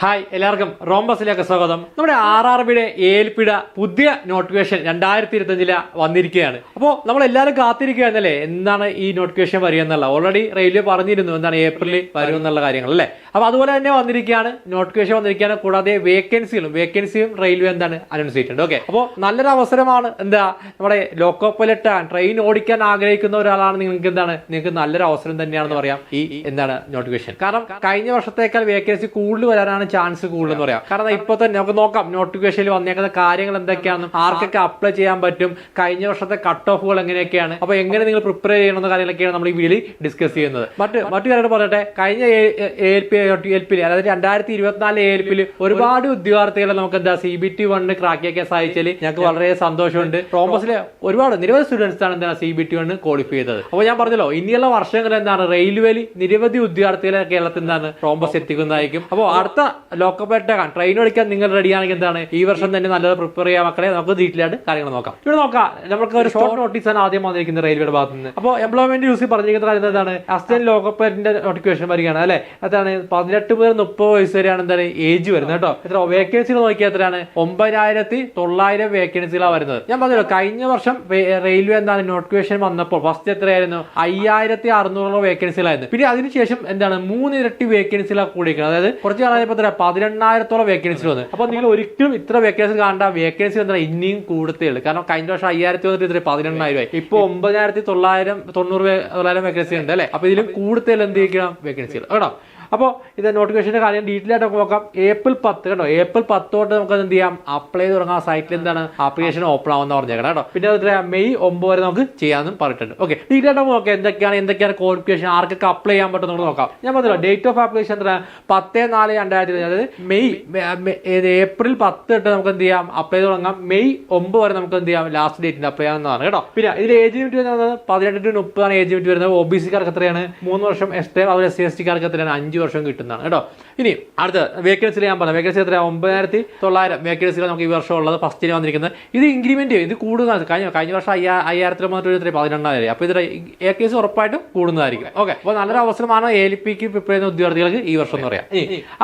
Hi എല്ലാവർക്കും റോംബസിലേക്ക് സ്വാഗതം. നമ്മുടെ ആർ ആർ ബിയുടെ ഏൽപ്പിട പുതിയ നോട്ടിഫിക്കേഷൻ രണ്ടായിരത്തി ഇരുപത്തഞ്ചിൽ വന്നിരിക്കുകയാണ്. അപ്പോൾ നമ്മൾ എല്ലാവരും കാത്തിരിക്കുകയാണല്ലേ എന്താണ് ഈ നോട്ടിഫിക്കേഷൻ വരിക എന്നുള്ള ഓൾറെഡി റെയിൽവേ പറഞ്ഞിരുന്നു എന്താണ് ഏപ്രിലിൽ വരും എന്നുള്ള കാര്യങ്ങൾ അല്ലേ? അപ്പോൾ അതുപോലെ തന്നെ വന്നിരിക്കുകയാണ് നോട്ടിഫിക്കേഷൻ വന്നിരിക്കുകയാണ് കൂടാതെ വേക്കൻസികളും വേക്കൻസിയും റെയിൽവേ എന്താണ് അനൗൺസ് ചെയ്തിട്ടുണ്ട്. ഓക്കെ അപ്പോൾ നല്ലൊരു അവസരമാണ് എന്താ നമ്മുടെ ലോക്കോ പൈലറ്റ് ട്രെയിൻ ഓടിക്കാൻ ആഗ്രഹിക്കുന്ന ഒരാളാണ് നിങ്ങൾക്ക് എന്താണ് നിങ്ങൾക്ക് നല്ലൊരു അവസരം തന്നെയാണെന്ന് പറയാം ഈ എന്താണ് നോട്ടിഫിക്കേഷൻ. കാരണം കഴിഞ്ഞ വർഷത്തേക്കാൾ വേക്കൻസി കൂടുതൽ വരാനാണ് ചാൻസ് കൂടുതലെന്ന് പറയാം. കാരണം ഇപ്പൊ തന്നെ നമുക്ക് നോക്കാം നോട്ടിഫിക്കേഷനിൽ വന്നേക്കുന്ന കാര്യങ്ങൾ എന്തൊക്കെയാണ് ആർക്കൊക്കെ അപ്ലൈ ചെയ്യാൻ പറ്റും കഴിഞ്ഞ വർഷത്തെ കട്ട് ഓഫുകൾ എങ്ങനെയൊക്കെയാണ് അപ്പൊ എങ്ങനെ നിങ്ങൾ പ്രിപ്പയർ ചെയ്യണമെന്ന കാര്യങ്ങളൊക്കെയാണ് നമ്മൾ ഈ വീഡിയോയിൽ ഡിസ്കസ് ചെയ്യുന്നത്. മറ്റ് മറ്റു കാര്യം പറയട്ടെ കഴിഞ്ഞ എൽ പി എൽ പി അതായത് രണ്ടായിരത്തി ഇരുപത്തിനാല് എൽ പിയിൽ ഒരുപാട് ഉദ്യോഗാർത്ഥികളെ നമുക്ക് എന്താ സി ബി ടി വണ്ണിന് ക്രാക്കിയൊക്കെ സാധിച്ചാൽ ഞങ്ങൾക്ക് വളരെ സന്തോഷമുണ്ട്. കോമേഴ്സിലെ ഒരുപാട് നിരവധി സ്റ്റുഡൻസ് ആണ് എന്താ C B T one qualify ചെയ്തത്. അപ്പോൾ ഞാൻ പറഞ്ഞല്ലോ ഇനിയുള്ള വർഷങ്ങൾ എന്താണ് റെയിൽവേയിൽ നിരവധി ഉദ്യോഗാർത്ഥികളെ കേരളത്തിൽ എന്താണ് കോമേഴ്സ് എത്തിക്കുന്നതായിരിക്കും. അപ്പോൾ അടുത്ത ലോക്കപ്പേട്ടാകാൻ ട്രെയിൻ വിളിക്കാൻ നിങ്ങൾ റെഡിയാണെങ്കിൽ എന്താണ്? ഈ വർഷം തന്നെ നല്ലത് പ്രിപ്പയർ ചെയ്യാൻ മക്കളെ. നമുക്ക് ഡീറ്റെയിലായിട്ട് കാര്യങ്ങൾ നോക്കാം. ഇവിടെ നോക്കാം. നമുക്ക് ഒരു ഷോർട്ട് നോട്ടീസ് ആണ് ആദ്യം വന്നിരിക്കുന്നത് റെയിൽവേയുടെ ഭാഗത്ത് നിന്ന് അപ്പോൾ എംപ്ലോയ്മെന്റ് യൂസ് പറഞ്ഞിരിക്കുന്ന കാര്യം എന്താണ്? അസിസ്റ്റന്റ് ലോക്കപ്പേറ്റിന്റെ നോട്ടിഫിക്കേഷൻ വരികയാണ് അല്ലെ? അതാണ് പതിനെട്ട് മുതൽ മുപ്പത് വയസ്സ് വരെയാണ് എന്താണ് ഏജ് വരുന്നത് കേട്ടോ. എത്ര വേക്കൻസികൾ നോക്കിയാൽ എത്രയാണ്? ഒമ്പതിനായിരത്തി തൊള്ളായിരം വേക്കൻസികളാണ് വരുന്നത്. ഞാൻ പറഞ്ഞല്ലോ കഴിഞ്ഞ വർഷം റെയിൽവേ എന്താണ് നോട്ടിഫിക്കേഷൻ വന്നപ്പോൾ ഫസ്റ്റ് എത്രയായിരുന്നു? അയ്യായിരത്തി അറുന്നൂറോളം വേക്കൻസികളായിരുന്നു പിന്നെ അതിനുശേഷം എന്താണ്? മൂന്നിരട്ടി വേക്കൻസികളാണ് കൂടിയിരിക്കുന്നത്. അതായത് കുറച്ച് കാലമായപ്പോൾ എത്ര പതിനെണ്ണായിരത്തോളം വേക്കൻസി വന്നു. അപ്പോൾ നിങ്ങൾ ഒരിക്കലും ഇത്ര വേക്കൻസി കാണേണ്ട. വേക്കൻസി എന്താ ഇനിയും കൂടുതലേ ഉള്ളൂ. കാരണം കഴിഞ്ഞ വർഷം അയ്യായിരത്തി വന്നിട്ട് ഇത്ര പതിനെണ്ണായിരം ആയി. ഇപ്പോൾ ഒമ്പതിനായിരത്തി തൊള്ളായിരം തൊണ്ണൂറ് തൊള്ളായിരം വേക്കൻസി ഉണ്ട് അല്ലേ? അപ്പോൾ ഇതിലും കൂടുതൽ എന്ത് ചെയ്യിക്കണം? വേക്കൻസികൾ കേട്ടോ? അപ്പോൾ ഇത് നോട്ടിഫിക്കേഷന്റെ കാര്യം ഡീറ്റെയിൽ ആയിട്ട് നമുക്ക് നോക്കാം. ഏപ്രിൽ പത്ത് കേട്ടോ ഏപ്രിൽ പത്ത് തൊട്ട് നമുക്ക് എന്ത് ചെയ്യാം? അപ്ലൈ ചെയ്ത് തുടങ്ങാം. സൈറ്റിൽ എന്താണ്? ആപ്ലിക്കേഷൻ ഓപ്പൺ ആവുന്ന പറഞ്ഞേക്കണം കേട്ടോ. പിന്നെ അത് എത്രയാ? മെയ് ഒമ്പത് വരെ നമുക്ക് ചെയ്യാമെന്നും പറഞ്ഞിട്ടുണ്ട്. ഓക്കെ ഡീറ്റെയിൽ ആയിട്ട് നമുക്ക് നോക്കാം. എന്തൊക്കെയാണ്? എന്തൊക്കെയാണ് ക്വാളിഫിക്കേഷൻ ആർക്കൊക്കെ അപ്ലൈ ചെയ്യാൻ പറ്റും നമുക്ക് നോക്കാം. ഞാൻ പറഞ്ഞല്ലോ ഡേറ്റ് ഓഫ് ആപ്ലിക്കേഷൻ എത്ര പത്ത് നാല് രണ്ടായിരത്തി അതായത് മെയ് ഏപ്രിൽ പത്ത് തൊട്ട് നമുക്ക് എന്ത് ചെയ്യാം? അപ്ലൈ ചെയ്ത് തുടങ്ങാം. മെയ് ഒമ്പത് വരെ നമുക്ക് എന്ത് ചെയ്യാം? ലാസ്റ്റ് ഡേറ്റിന് അപ്ലൈ ചെയ്യാവുന്നതാണ് കേട്ടോ. പിന്നെ ഇതിൽ ഏജ് ലിമിറ്റ് വരുന്നത് പതിനെട്ട് ടു മുപ്പതാണ് ഏജ് ലിമിറ്റ് വരുന്നത്. ഒ ബി സിക്കാർക്ക് എത്രയാണ്? മൂന്ന് വർഷം എസ് ടി അതുപോലെ എസ് സി എസ് ടിക്കാർക്ക് എത്രയാണ്? അഞ്ച് വർഷം കിട്ടുന്നതാണ് കേട്ടോ. ഇനി അടുത്ത വേക്കൻസിൽ ഞാൻ പറഞ്ഞു വേക്കൻസി എത്ര ഒമ്പതിനായിരത്തി തൊള്ളായിരം വേക്കൻസികൾ നമുക്ക് ഈ വർഷം ഉള്ളത് ഫസ്റ്റിന് വന്നിരിക്കുന്നത്. ഇത് ഇൻക്രിമെന്റ് ചെയ്യും. ഇത് കൂടുന്നതാണ്. കഴിഞ്ഞ കഴിഞ്ഞ വർഷം അയ്യാ അയ്യായിരത്തി എത്ര പതിനെണ്ണായിരം അപ്പോൾ ഇതിൽ എ കേസ് ഉറപ്പായിട്ടും കൂടുന്നതായിരിക്കും. ഓക്കെ അപ്പോൾ നല്ലൊരു അവസരമാണ് എ എൽ പിക്ക് പ്രിപ്പയർ ചെയ്യുന്ന ഉദ്യോഗാർത്ഥികൾക്ക് ഈ വർഷം എന്ന് പറയാം.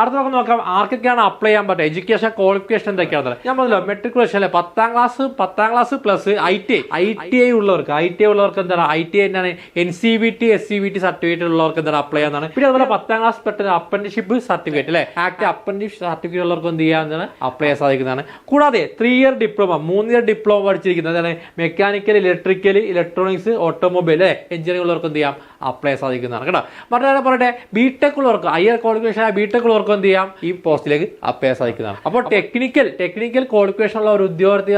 അടുത്ത നമുക്ക് നോക്കാം. ആർക്കൊക്കെയാണ് അപ്ലൈ ചെയ്യാൻ പറ്റുക? എഡ്യൂക്കേഷൻ ക്വാളിഫിക്കേഷൻ എന്തൊക്കെയാണ്? ഞാൻ പറഞ്ഞല്ലോ മെട്രിക്കുലേഷൻ അല്ലെ? പത്താം ക്ലാസ് പത്താം class plus I T I T I ഉള്ളവർക്ക് ഐ ടി ഐ ഉള്ളവർക്ക് എന്താണ്? ഐ ടി ഐ എന്താണ് N C B T S C B T certificate ഉള്ളവർക്ക് എന്താണ് അപ്ലൈ ചെയ്യാനാണ് പിന്നെ അതുപോലെ പത്താം ക്ലാസ് പെട്ടെന്ന് അപ്രന്റിഷിപ്പ് സർട്ടിഫിക്കറ്റ് അല്ലെ? ആക്ട് അപ്രന്റിഷിപ്പ് സർട്ടിഫിക്കറ്റ് ഉള്ളവർക്ക് എന്ത് ചെയ്യാവുന്നതാണ് അപ്ലൈ ചെയ്യാൻ സാധിക്കുന്നതാണ്. കൂടാതെ ത്രീ ഇയർ ഡിപ്ലോമ മൂന്ന് ഇയർ ഡിപ്ലോമ പഠിച്ചിരിക്കുന്നത് അതാണ് മെക്കാനിക്കൽ ഇലക്ട്രിക്കൽ ഇലക്ട്രോണിക്സ് ഓട്ടോമൊബൈൽ അല്ലെ? എഞ്ചിനീയറിംഗ് ഉള്ളവർക്ക് എന്ത് ചെയ്യാം? അപ്ലൈ ചെയ്യാൻ സാധിക്കുന്നതാണ്. കേട്ടോ? മറ്റൊരാളെ പറയട്ടെ ബിടെക് ഉള്ളവർക്ക് ഹയർ ക്വാളിഫിക്കേഷൻ ആയ ബിടെക് ഉള്ളവർക്ക് എന്ത് ചെയ്യാം? ഈ പോസ്റ്റിലേക്ക് അപ്ലൈ ചെയ്യാൻ സാധിക്കുന്നതാണ് അപ്പോൾ ടെക്നിക്കൽ ടെക്നിക്കൽ ക്വാളിഫിക്കേഷൻ ഉള്ള ഒരു ഉദ്യോഗാർത്ഥി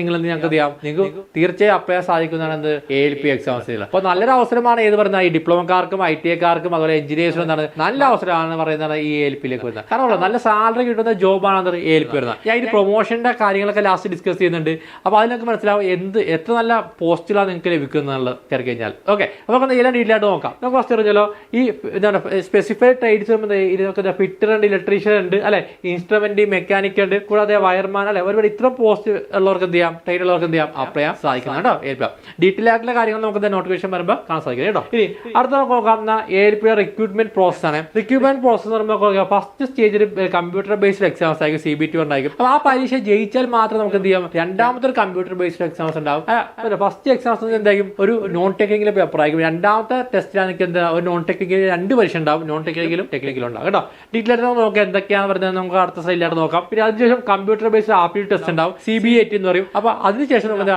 നിങ്ങൾ എന്ത് ഞങ്ങൾക്ക് ചെയ്യാം. നിങ്ങൾക്ക് തീർച്ചയായും അപ്ലൈ ചെയ്യാൻ സാധിക്കുന്നതാണ് എന്ത്? എ എൽ പി എക്സാംസിൽ അപ്പോൾ നല്ലൊരു അവസരമാണ് ഏത് പറയുന്നത്? ഈ ഡിപ്ലോമക്കാർക്കും ഐ ടി ഐക്കാർക്കും അതുപോലെ എഞ്ചിനീയേഴ്സിനും എന്താണ്? നല്ല അവസരമാണ് പറയുന്നത് ഈ എ എൽ പിയിലേക്ക് വരുന്നത്. കാരണം നല്ല സാലറി കിട്ടുന്ന ജോബാണ് അത് എ എൽ പി വരുന്നത്. ഞാൻ ഈ പ്രൊമോഷന്റെ കാര്യങ്ങളൊക്കെ ലാസ്റ്റ് ഡിസ്കസ് ചെയ്യുന്നുണ്ട്. അപ്പോൾ അതിനൊക്കെ മനസ്സിലാവും എന്ത് എത്ര നല്ല പോസ്റ്റിലാണ് നിങ്ങൾക്ക് ലഭിക്കുന്നത് കയറി കഴിഞ്ഞാൽ. ഓക്കെ അപ്പോൾ എല്ലാം ഡീറ്റെയിൽ ആയിട്ട് നോക്കാം. നമുക്ക് ഫസ്റ്റ് അറിഞ്ഞല്ലോ ഈ എന്താണ് സ്പെസിഫൈഡ് ട്രേഡ്സ് ഇതിനൊക്കെ ഫിറ്റർ ഉണ്ട് ഇലക്ട്രീഷ്യൻ ഉണ്ട് അല്ലെ? ഇൻസ്ട്രുമെന്റ് മെക്കാനിക് ഉണ്ട് കൂടാതെ വയർമാൻ അല്ലെ? ഒരുപാട് ഇത്ര പോസ്റ്റ് ഉള്ളവർക്ക് എന്ത് ചെയ്യാം? ട്രേഡ് ഉള്ളവർക്ക് എന്ത് ചെയ്യാം? അപ്ലൈ ചെയ്യാൻ സാധിക്കുന്നത് കേട്ടോ ഏൽപ്പിക്കാം. ഡീറ്റെയിൽ ആയിട്ടുള്ള കാര്യങ്ങൾ നമുക്ക് നോട്ടിഫിക്കേഷൻ വരുമ്പോൾ കാണാൻ സാധിക്കും കേട്ടോ. ഇനി അടുത്ത നമുക്ക് നോക്കാം ഏൽപ്പിയുടെ റിക്രൂട്ട്മെന്റ് പ്രോസസ് ആണ്. റിക്രൂട്ട്മെന്റ് പ്രോസസ് പറയുമ്പോൾ ഫസ്റ്റ് സ്റ്റേജിൽ കമ്പ്യൂട്ടർ ബേസ്ഡ് എക്സാംസ് ആയിരിക്കും സി ബി ടി ഉണ്ടായിരിക്കും അപ്പോൾ ആ പരീക്ഷ ജയിച്ചാൽ മാത്രം നമുക്ക് എന്ത് ചെയ്യാം? രണ്ടാമത്തെ ഒരു കമ്പ്യൂട്ടർ ബേസ്ഡ് എക്സാംസ് ഉണ്ടാവും. ഫസ്റ്റ് എക്സാംസ് എന്തായിരിക്കും? ഒരു നോൺ ടെക്നിക്കൽ പേപ്പർ ആയിരിക്കും. രണ്ടാമത്തെ ടെസ്റ്റിലാണെങ്കിൽ എന്താ ഒരു നോൺ ടെക്നിക്കൽ രണ്ട് പരീക്ഷ ഉണ്ടാവും. നോൺ ടെക്നിക്കലും ടെക്നിക്കലും ഉണ്ടാവും. കേട്ടോ? ഡീറ്റെയിൽ ആയിട്ട് നമുക്ക് നോക്കാം എന്തൊക്കെയാണ് പറഞ്ഞത് നമുക്ക് അടുത്ത സൈഡിലായിട്ട് നോക്കാം. പിന്നെ അതിനുശേഷം കമ്പ്യൂട്ടർ ബേസ്ഡ് ആപ്റ്റിറ്റ്യൂഡ് ടെസ്റ്റ് ഉണ്ടാവും. സി ബി ഐ ടി എന്ന് പറയും. അപ്പോൾ അതിനുശേഷം എന്താ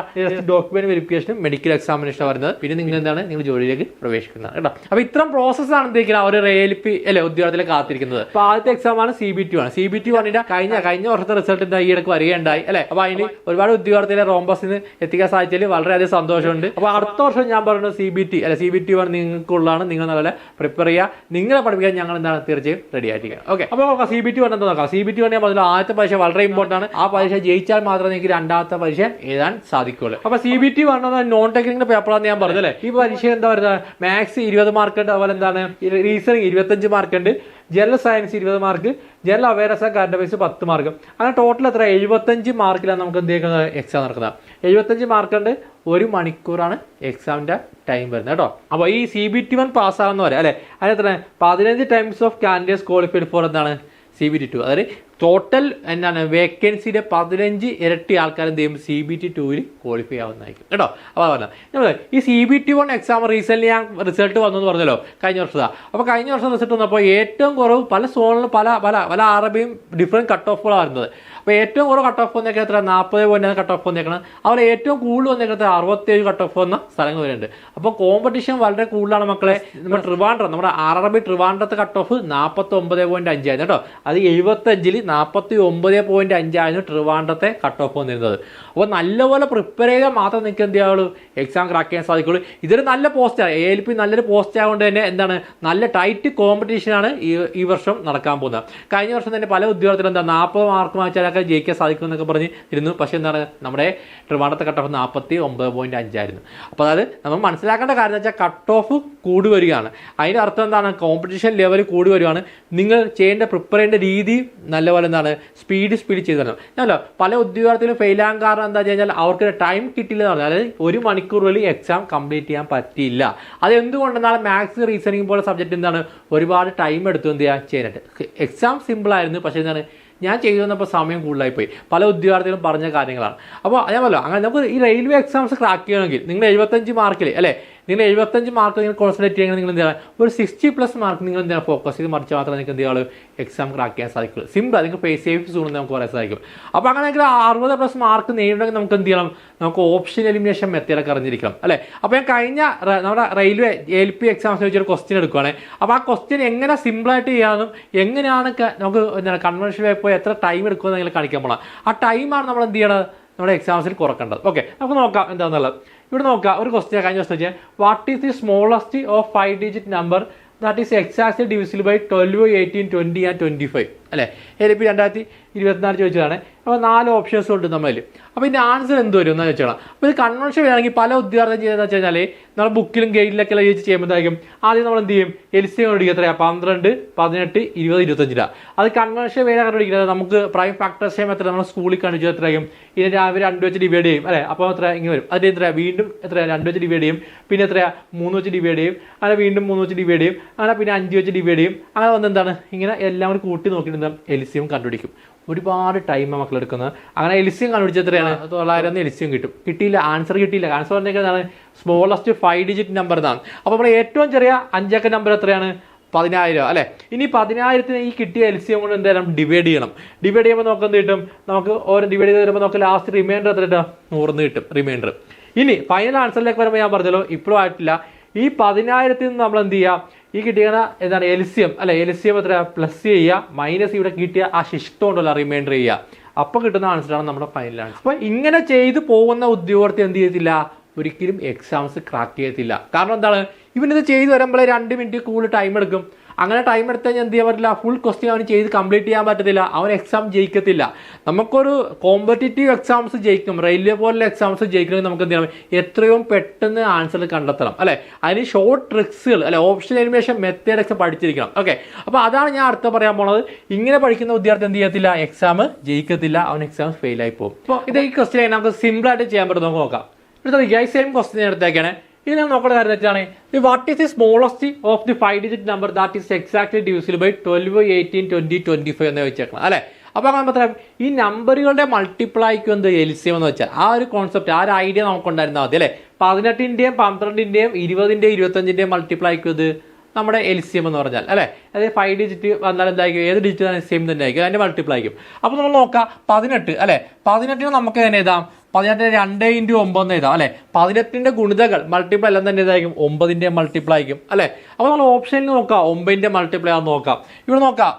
ഡോക്യുമെന്റ് വെരിഫിക്കേഷനും മെഡിക്കൽ എക്സാമിനേഷൻ വരുന്നത്. പിന്നെ നിങ്ങൾ എന്താണ് നിങ്ങൾ ജോലിയിലേക്ക് പ്രവേശിക്കുന്നത്. കേട്ടോ? അപ്പോൾ ഇത്തരം പ്രോസസ്സാണ് എന്തെങ്കിലും അവർ റെയിൽപി അല്ലെ ഉദ്യോഗത്തിലെ കാത്തിരിക്കുന്നത്. അപ്പോൾ ആദ്യത്തെ എക്സാം ആണ് സി ബി ടി ആണ്. സി ബി ടി പറഞ്ഞിട്ട് കഴിഞ്ഞ കഴിഞ്ഞ വർഷത്തെ റിസൾട്ട് എന്താ? ഈ ഇടയ്ക്ക് വരികയുണ്ടായി അല്ലെ? അപ്പോൾ അതിന് ഒരുപാട് ഉദ്യോഗത്തിലെ റോംബസിന് എത്തിക്കാൻ സാധിച്ചതിൽ വളരെയധികം സന്തോഷമുണ്ട്. അപ്പോൾ അടുത്ത വർഷം ഞാൻ പറയുന്നത് സി ബി ടി അല്ലെ സി ബി ടി വൺ നിങ്ങൾക്കുള്ളതാണ്. നിങ്ങൾ നല്ല പ്രിപ്പയർ ചെയ്യുക. നിങ്ങളെ പഠിപ്പിക്കാൻ ഞങ്ങൾ എന്താണ്? തീർച്ചയായും റെഡി ആയിരിക്കുക ഓക്കെ അപ്പോൾ സി ബി ടി എന്താ നോക്കാം? സി ബി ടി പറഞ്ഞാൽ പറഞ്ഞാൽ ആദ്യത്തെ പരീക്ഷ വളരെ ഇമ്പോർട്ടന്റ് ആണ്. ആ പരീക്ഷ ജയിച്ചാൽ മാത്രമേ നിങ്ങൾക്ക് രണ്ടാമത്തെ പരീക്ഷ എഴുതാൻ സാധിക്കുകയുള്ളൂ. അപ്പോൾ സി ബി ടി പറഞ്ഞാൽ നോൺ ടെക്നിക്കൽ പേപ്പറാണ് ഞാൻ പറഞ്ഞല്ലേ ഈ പരീക്ഷ എന്താ പറയുക മാത്സ് ഇരുപത് മാർക്ക് ഉണ്ട്. അതുപോലെ എന്താണ്? റീസണിങ് ഇരുപത്തഞ്ച് മാർക്ക് ഉണ്ട്. ജനറൽ സയൻസ് ഇരുപത് mark general awareness and current affairs പത്ത് മാർക്ക് അങ്ങനെ ടോട്ടൽ എത്ര? എഴുപത്തഞ്ച് മാർക്കിലാണ് നമുക്ക് എന്ത് ചെയ്യുന്നത്? എക്സാം നടക്കുന്നത്. എഴുപത്തഞ്ച് മാർക്ക് ഉണ്ട്. ഒരു മണിക്കൂറാണ് എക്സാമിന്റെ ടൈം വരുന്നത് കേട്ടോ. അപ്പോൾ ഈ സി ബി ടി വൺ പാസ്സാകുന്ന വരെ അല്ലേ? അതിന് എത്ര പതിനഞ്ച് times of candidates qualified for എന്താണ്? സി ബി ടി ടു അതായത് ടോട്ടൽ എന്താണ് വേക്കൻസിയുടെ പതിനഞ്ച് ഇരട്ടി ആൾക്കാർ എന്ത് ചെയ്യും? സി ബി ടി ടുവിൽ ക്വാളിഫൈ ആവുന്നതായിരിക്കും. കേട്ടോ? അപ്പോൾ പറഞ്ഞത്. നമ്മൾ ഈ C B T one exam recent ഞാൻ റിസൾട്ട് വന്നു എന്ന് പറഞ്ഞല്ലോ കഴിഞ്ഞ വർഷത്താ അപ്പോൾ കഴിഞ്ഞ വർഷം റിസൾട്ട് വന്നപ്പോൾ ഏറ്റവും കുറവ് പല സോണിലും പല പല പല അറബിയും ഡിഫറെന്റ് കട്ട് ഓഫുകളാണ് വരുന്നത്. അപ്പോൾ ഏറ്റവും കുറവ് കട്ട് ഓഫ് വന്നേക്കുന്നത് എത്ര നാൽപ്പത് പോയിന്റ് കട്ട് ഓഫ് വന്നേക്കുന്നത് അതുപോലെ ഏറ്റവും കൂടുതൽ വന്നേക്കുന്നത് അറുപത്തേഴ് കട്ട് ഓഫ് വന്ന സ്ഥലങ്ങൾ വരുന്നുണ്ട്. അപ്പോൾ കോമ്പറ്റീഷൻ വളരെ കൂടുതലാണ് മക്കളെ. നമ്മുടെ ട്രിവാൻഡ്രം നമ്മുടെ ആർ ആർ ബി ട്രിവാൻഡ്രത്തെ കട്ട് ഓഫ് നാൽപ്പത്തി ഒമ്പത് പോയിന്റ് അഞ്ചായിരുന്നു കേട്ടോ. അത് എഴുപത്തഞ്ചിൽ നാൽപ്പത്തി ഒമ്പത് പോയിന്റ് അഞ്ചായിരുന്നു ട്രിവാൻഡ്രത്തെ കട്ട് ഓഫ് വന്നിരുന്നത്. അപ്പോൾ നല്ലപോലെ പ്രിപ്പയർ ചെയ്താൽ മാത്രം നിങ്ങൾക്ക് എന്ത് ചെയ്യാവുള്ളൂ? എക്സാം ക്രാക്ക് ചെയ്യാൻ സാധിക്കുള്ളൂ. ഇതൊരു നല്ല പോസ്റ്റാണ് എ എൽ പി നല്ലൊരു പോസ്റ്റ് ആയതുകൊണ്ട് തന്നെ എന്താണ്? നല്ല ടൈറ്റ് കോമ്പറ്റീഷനാണ് ഈ ഈ വർഷം നടക്കാൻ പോകുന്നത്. കഴിഞ്ഞ വർഷം തന്നെ പല ഉദ്യോഗത്തിലും എന്താ നാൽപ്പത് മാർക്ക് വാങ്ങിച്ചാലൊക്കെ ജയിക്കാൻ സാധിക്കും എന്നൊക്കെ പറഞ്ഞ് ഇരുന്നു. പക്ഷേ എന്താണ്? നമ്മുടെ ട്രിവാണ്ടത്തെ കട്ട് ഓഫ് നാൽപ്പത്തി ഒമ്പത് പോയിന്റ് അഞ്ചായിരുന്നു. അപ്പോൾ അതായത് നമ്മൾ മനസ്സിലാക്കേണ്ട കാര്യം എന്ന് വെച്ചാൽ കട്ട് ഓഫ് കൂടി വരികയാണ്. അതിന്റെ അർത്ഥം എന്താണ്? കോമ്പറ്റീഷൻ ലെവൽ കൂടി വരികയാണ്. നിങ്ങൾ ചെയ്യേണ്ട പ്രിപ്പയർ ചെയ്യേണ്ട രീതി നല്ലപോലെ എന്താണ്? സ്പീഡ് സ്പീഡ് ചെയ്ത് തരണം ഞാനല്ലോ പല ഉദ്യോഗാർത്ഥികളും ഫെയിൽ കാരണം എന്താ കഴിഞ്ഞാൽ അവർക്ക് ടൈം കിട്ടില്ല എന്ന് പറഞ്ഞാൽ അതായത് ഒരു മണിക്കൂറിൽ എക്സാം കംപ്ലീറ്റ് ചെയ്യാൻ പറ്റിയില്ല. അത് എന്തുകൊണ്ടെന്നാൽ മാത്സ് റീസണിങ് പോലെ സബ്ജക്റ്റ് എന്താണ്? ഒരുപാട് ടൈം എടുത്തു എന്ത് ചെയ്യാൻ ചെയ്യാനായിട്ട് എക്സാം സിമ്പിൾ ആയിരുന്നു. പക്ഷേ എന്താണ്? ഞാൻ ചെയ്തു വന്നപ്പോൾ സമയം കൂടുതലായിപ്പോയി. പല ഉദ്യോഗാർത്ഥികളും പറഞ്ഞ കാര്യങ്ങളാണ്. അപ്പോൾ ഞാൻ പറഞ്ഞു അങ്ങനെ നമുക്ക് ഈ റെയിൽവേ എക്സാംസ് ക്രാക്ക് ചെയ്യണമെങ്കിൽ നിങ്ങൾ എഴുപത്തഞ്ച് മാർക്കിൽ അല്ലേ? നിങ്ങൾ എഴുപത്തഞ്ച് മാർക്ക് നിങ്ങൾ കോൺസെൻട്രേറ്റ് ചെയ്യണമെങ്കിൽ നിങ്ങൾ എന്ത് ചെയ്യണം ഒരു സിക്സ്റ്റി പ്ലസ് മാർക്ക് നിങ്ങൾ എന്താണ് ഫോക്കസ് ചെയ്ത് മറിച്ച് മാത്രമേ നിങ്ങൾക്ക് എന്ത് ചെയ്യുള്ളൂ എക്സാം ക്രാക്ക് ചെയ്യാൻ സാധിക്കുള്ളൂ. സിമ്പിൾ നിങ്ങൾക്ക് പേ സേഫ് സൂൺ നമുക്ക് പറയാൻ സാധിക്കും. അപ്പോൾ അങ്ങനെയെങ്കിൽ അറുപത് പ്ലസ് മാർക്ക് നേരിടണമെങ്കിൽ നമുക്ക് എന്ത് ചെയ്യണം? നമുക്ക് ഓപ്ഷൻ എലിമിനേഷൻ മെത്തേഡൊക്കെ അറിഞ്ഞിരിക്കണം. അല്ലേ? അപ്പോൾ ഞാൻ കഴിഞ്ഞ നമ്മുടെ റെയിൽവേ എൽ പി എക്സാംസിന് വെച്ചൊരു ക്വസ്റ്റ്യൻ എടുക്കുകയാണ് അപ്പോൾ ആ ക്വസ്റ്റ്യൻ എങ്ങനെ സിമ്പിളായിട്ട് ചെയ്യാനും എങ്ങനെയാണ് നമുക്ക് എന്താണ് കൺവെൻഷൻ പോയി എത്ര ടൈം എടുക്കുമെന്ന് കാണിക്കാൻ പോകണം ആ ടൈമാണ് നമ്മൾ എന്ത് ചെയ്യണത്? നമ്മുടെ എക്സാംസിൽ കുറക്കേണ്ടത്. ഓക്കെ നമുക്ക് നോക്കാം എന്താണെന്നുള്ളത് ഇവിടെ നോക്കുക ഒരു ക്വസ്റ്റ്യൻ കഴിഞ്ഞ ക്വസ്റ്റ്യൻ വെച്ചാൽ what is the smallest of five digit number that is exact divisible by twelve eighteen twenty and twenty five അല്ലേ? എൽ പി രണ്ടായിരത്തി ഇരുപത്തിനാല് ചോദിച്ചതാണ്. അപ്പോൾ നാല് ഓപ്ഷൻസ് ഉണ്ട് നമ്മളിൽ. അപ്പോൾ ഇതിന്റെ ആൻസർ എന്ത് വരും എന്ന് വെച്ചോളാം അപ്പോൾ ഇത് കൺവെൻഷൻ വേണമെങ്കിൽ പല ഉദ്യോഗാർത്ഥം ചെയ്യുന്നത് വെച്ച് കഴിഞ്ഞാൽ നമ്മൾ ബുക്കിലും ഗൈഡിലൊക്കെ ചോദിച്ച് ചെയ്യുമ്പോഴത്തേക്കും ആദ്യം നമ്മൾ എന്ത് ചെയ്യും? എൽ സി കണ്ടുപിടിക്കുക എത്രയാണ് പന്ത്രണ്ട് പതിനെട്ട് ഇരുപത് ഇരുപത്തഞ്ചിലാണ് അത് കൺവെൻഷൻ വേറെ കണ്ടുപിടിക്കുന്നത് നമുക്ക് പ്രൈം ഫാക്ടർ സെയിം എത്ര നമ്മൾ സ്കൂളിൽ കണ്ടുപിടിച്ചത് എത്രയും ഇതിനെ രാവിലെ രണ്ട് വെച്ച് ഡിവൈഡ് ചെയ്യും അല്ലേ? അപ്പോൾ എത്ര ഇങ്ങനെ വരും. അതിന് എത്രയാണ് വീണ്ടും എത്രയാണ് രണ്ട് വെച്ച് ഡിവൈഡ് ചെയ്യും. പിന്നെ എത്രയാണ് മൂന്ന് വെച്ച് ഡിവൈഡ് ചെയ്യും. അങ്ങനെ വീണ്ടും മൂന്ന് വെച്ച് ഡിവൈഡ് ചെയ്യും. അങ്ങനെ പിന്നെ അഞ്ച് വെച്ച് ഡിവൈഡ് ചെയ്യും. അങ്ങനെ വന്ന് എന്താണ്? ഇങ്ങനെ എല്ലാം കൂടി കൂട്ടി നോക്കിയിട്ട് എന്താ എൽസിയം കണ്ടുപിടിക്കും. ഒരുപാട് ടൈം മക്കൾ എടുക്കുന്നത്. അങ്ങനെ എലിസ്യം കണ്ടുപിടിച്ചത്രയാണ് തൊള്ളായിരം എലിസ്യം കിട്ടും. കിട്ടിയില്ല ആൻസർ കിട്ടിയില്ല. ആൻസർ പറഞ്ഞേക്കുന്നതാണ് സ്മോളസ്റ്റ് ഫൈവ് ഡിജിറ്റ് നമ്പർ എന്നാണ്. അപ്പോൾ നമ്മുടെ ഏറ്റവും ചെറിയ അഞ്ചക്ക നമ്പർ എത്രയാണ്? പതിനായിരം അല്ലേ? ഇനി പതിനായിരത്തിന് ഈ കിട്ടിയ എൽസിയം കൊണ്ട് എന്തായാലും ഡിവൈഡ് ചെയ്യണം. ഡിവൈഡ് ചെയ്യുമ്പോൾ നമുക്ക് എന്ത് കിട്ടും? നമുക്ക് ഓരോ ഡിവൈഡ് ചെയ്ത് വരുമ്പോൾ നമുക്ക് ലാസ്റ്റ് റിമൈൻഡർ എത്ര കിട്ടും? നൂറിന് കിട്ടും റിമൈൻഡർ ഇനി ഫൈനൽ ആൻസറിലേക്ക് വരുമ്പോൾ ഞാൻ പറഞ്ഞല്ലോ ഇപ്പോഴും ആയിട്ടില്ല. ഈ പതിനായിരത്തിൽ നിന്ന് നമ്മൾ എന്ത് ചെയ്യുക ഈ കിട്ടിയ എന്താണ് എൽസിയം അല്ലെ എൽസിയം എത്ര? പ്ലസ് ചെയ്യുക മൈനസ് ഇവിടെ കിട്ടിയ ആ ശിഷ്ടം ഉണ്ടല്ലോ റിമൈൻഡർ ചെയ്യുക. അപ്പോൾ കിട്ടുന്ന ആൻസറാണ് നമ്മുടെ ഫൈനൽ ആൻസർ അപ്പോൾ ഇങ്ങനെ ചെയ്തു പോകുന്ന ഉദ്യോഗാർത്ഥി എന്ത് ചെയ്യത്തില്ല? ഒരിക്കലും എക്സാംസ് ക്രാക്ക് ചെയ്യത്തില്ല. കാരണം എന്താണ്? ഇവനിത് ചെയ്തു വരുമ്പോഴേ രണ്ട് മിനിറ്റ് കൂടുതൽ ടൈം എടുക്കും. അങ്ങനെ ടൈം എടുത്ത് കഴിഞ്ഞാൽ എന്ത് ചെയ്യാൻ പറ്റില്ല? ഫുൾ ക്വസ്റ്റ്യൻ അവന് ചെയ്ത് കംപ്ലീറ്റ് ചെയ്യാൻ പറ്റത്തില്ല. അവൻ എക്സാം ജയിക്കത്തില്ല. നമുക്കൊരു കോമ്പറ്റേറ്റീവ് എക്സാംസ് ജയിക്കും. റെയിൽവേ പോലുള്ള എക്സാംസ് ജയിക്കണമെങ്കിൽ നമുക്ക് എന്ത് ചെയ്യണം? എത്രയും പെട്ടെന്ന് ആൻസർ കണ്ടെത്തണം. അല്ലെ? അതിന് ഷോർട്ട് ട്രിക്സുകൾ അല്ലെ? ഓപ്ഷൻ എലിമിനേഷൻ മെത്തേഡ് ഒക്കെ പഠിച്ചിരിക്കണം. ഓക്കെ അപ്പോൾ അതാണ് ഞാൻ അടുത്ത പറയാൻ പോണത്. ഇങ്ങനെ പഠിക്കുന്ന വിദ്യാർത്ഥി എന്ത് ചെയ്യത്തില്ല? എക്സാം ജയിക്കത്തില്ല. അവൻ എക്സാം ഫെയിൽ ആയി പോകും. അപ്പോൾ ഇത് ഈ ക്വസ്റ്റ്യൻ നമുക്ക് സിമ്പിൾ ആയിട്ട് ചെയ്യാൻ പറ്റും. നമുക്ക് നോക്കാം. അടുത്ത സെയിം ക്വസ്റ്റ്യൻ എടുത്തേക്കാണ്. ഇത് ഞാൻ നോക്കേണ്ട കാര്യം വെച്ചാണ് what is the smallest of the five digit number that is exactly divisible by twelve eighteen twenty twenty five എന്ന് വെച്ചേക്കണം അല്ലേ? അപ്പോൾ പറയാം ഈ നമ്പറുകളുടെ മൾട്ടിപ്ലൈക്ക് എന്ത് എൽസിയം എന്ന് വെച്ചാൽ ആ ഒരു കോൺസെപ്റ്റ് ആ ഒരു ഐഡിയ നമുക്കുണ്ടായിരുന്നാൽ മതി അല്ലേ? പതിനെട്ടിന്റെയും പന്ത്രണ്ടിന്റെയും ഇരുപതിന്റെയും ഇരുപത്തഞ്ചിന്റെയും മൾട്ടിപ്ലൈക്ക് ഇത് നമ്മുടെ എൽസിയം എന്ന് പറഞ്ഞാൽ അല്ലേ? അതായത് ഫൈവ് ഡിജിറ്റ് വന്നാൽ എന്തായിരിക്കും? ഏത് ഡിജിറ്റ് സെയിം തന്നെ ആയിരിക്കും അതിന്റെ മൾട്ടിപ്ലൈ ആയിരിക്കും അപ്പോൾ നമ്മൾ നോക്കാം പതിനെട്ട് അല്ലേ? പതിനെട്ടിന് നമുക്ക് തന്നെ എഴുതാം പതിനെട്ടിന് രണ്ട് ഇന്റു ഒമ്പതെന്ന് എഴുതാം അല്ലേ? പതിനെട്ടിന്റെ ഗുണിതകൾ മൾട്ടിപ്ലൈ എല്ലാം തന്നെ ഇതായിരിക്കും ഒമ്പതിന്റെ മൾട്ടിപ്ലൈ ആയിരിക്കും അല്ലേ? അപ്പോൾ നമ്മൾ ഓപ്ഷനിൽ നോക്കാം ഒമ്പതിന്റെ മൾട്ടിപ്ലൈ ആണെന്ന് നോക്കാം. ഇവിടെ നോക്കാം